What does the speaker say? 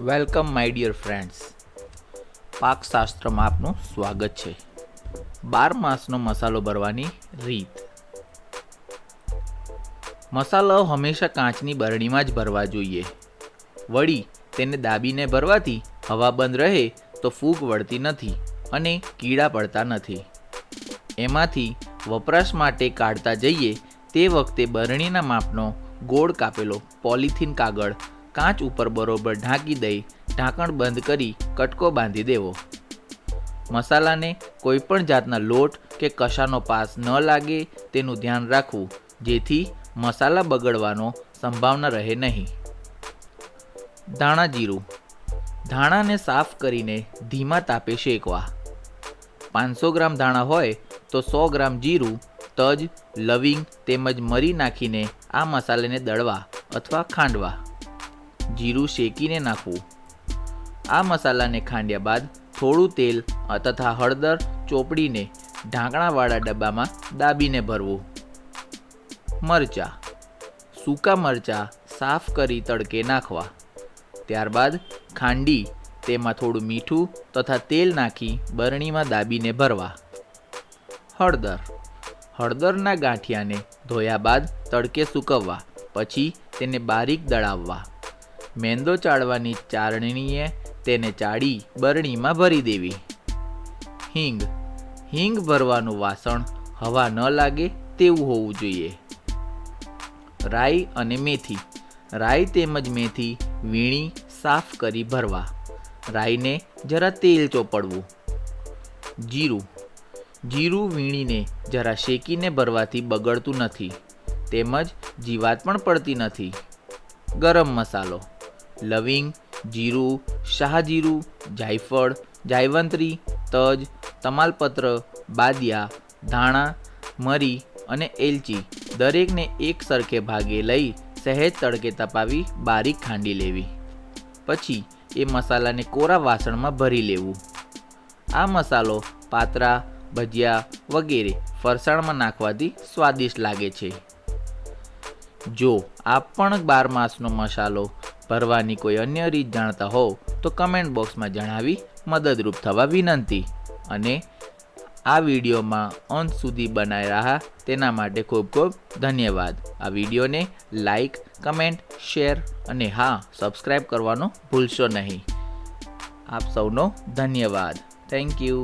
Welcome, my dear friends. પાકશાસ્ત્રમાં આપનું સ્વાગત છે. બાર માસનો મસાલો ભરવાની રીત. મસાલો હંમેશા કાચની બરણીમાં જ ભરવા જોઈએ. વળી તેને દાબીને ભરવાથી હવા બંધ રહે તો ફૂગ વળતી નથી અને કીડા પડતા નથી. એમાંથી વપરાશ માટે કાઢતા જઈએ તે વખતે બરણીના માપનો ગોળ કાપેલો પોલિથીન કાગળ કાચ ઉપર બરોબર ઢાંકી દઈ ઢાંકણ બંધ કરી કટકો બાંધી દેવો. મસાલાને કોઈપણ જાતના લોટ કે કશાનો પાસ ન લાગે તેનું ધ્યાન રાખવું, જેથી મસાલા બગડવાનો સંભાવના રહે નહીં. ધાણા જીરું. ધાણાને સાફ કરીને ધીમા તાપે શેકવા. પાંચસો ગ્રામ ધાણા હોય તો સો ગ્રામ જીરું, તજ, લવિંગ તેમજ મરી નાખીને આ મસાલાને દળવા અથવા ખાંડવા. જીરું શેકીને નાખવું. આ મસાલાને ખાંડ્યા બાદ થોડું તેલ તથા હળદર ચોપડીને ઢાંકણાવાળા ડબ્બામાં દાબીને ભરવું. મરચાં. સૂકા મરચાં સાફ કરી તડકે નાખવા. ત્યારબાદ ખાંડી, તેમાં થોડું મીઠું તથા તેલ નાખી બરણીમાં દાબીને ભરવા. હળદર. હળદરના ગાંઠિયાને ધોયા બાદ તડકે સૂકવવા, પછી તેને બારીક દળાવવા. મેંદો ચાળવાની ચાળણીએ તેને ચાળી બરણીમાં ભરી દેવી. હિંગ. હિંગ ભરવાનું વાસણ હવા ન લાગે તેવું હોવું જોઈએ. રાઈ અને મેથી. રાઈ તેમજ મેથી વીણી સાફ કરી ભરવા. રાઈને જરા તેલ ચોપડવું. જીરું. જીરું વીણીને જરા શેકીને ભરવાથી બગડતું નથી. તેમજ જીવાત પણ પડતી નથી. ગરમ મસાલો. લવિંગ, જીરું, શાહજીરું, જાયફળ, જાયવંત્રી, તજ, તમાલપત્ર, બાદિયા, ધાણા, મરી અને એલચી દરેકને એક સરખે ભાગે લઈ સહેજ તડકે તપાવી બારીક ખાંડી લેવી. પછી એ મસાલાને કોરા વાસણમાં ભરી લેવું. આ મસાલો પાતરા, ભજીયા વગેરે ફરસાણમાં નાખવાથી સ્વાદિષ્ટ લાગે છે. જો આપ પણ બાર માસનો મસાલો ભરવાની કોઈ અન્ય રીત જાણતા હોવ તો કમેન્ટ બોક્સમાં જણાવી મદદરૂપ થવા વિનંતી. અને આ વિડીયોમાં અંત સુધી બનાવી રહ્યા તેના માટે ખૂબ ખૂબ ધન્યવાદ. આ વિડીયોને લાઈક કમેન્ટ શેર અને હા સબસ્ક્રાઈબ કરવાનું ભૂલશો નહીં. આપ સૌનો ધન્યવાદ. Thank you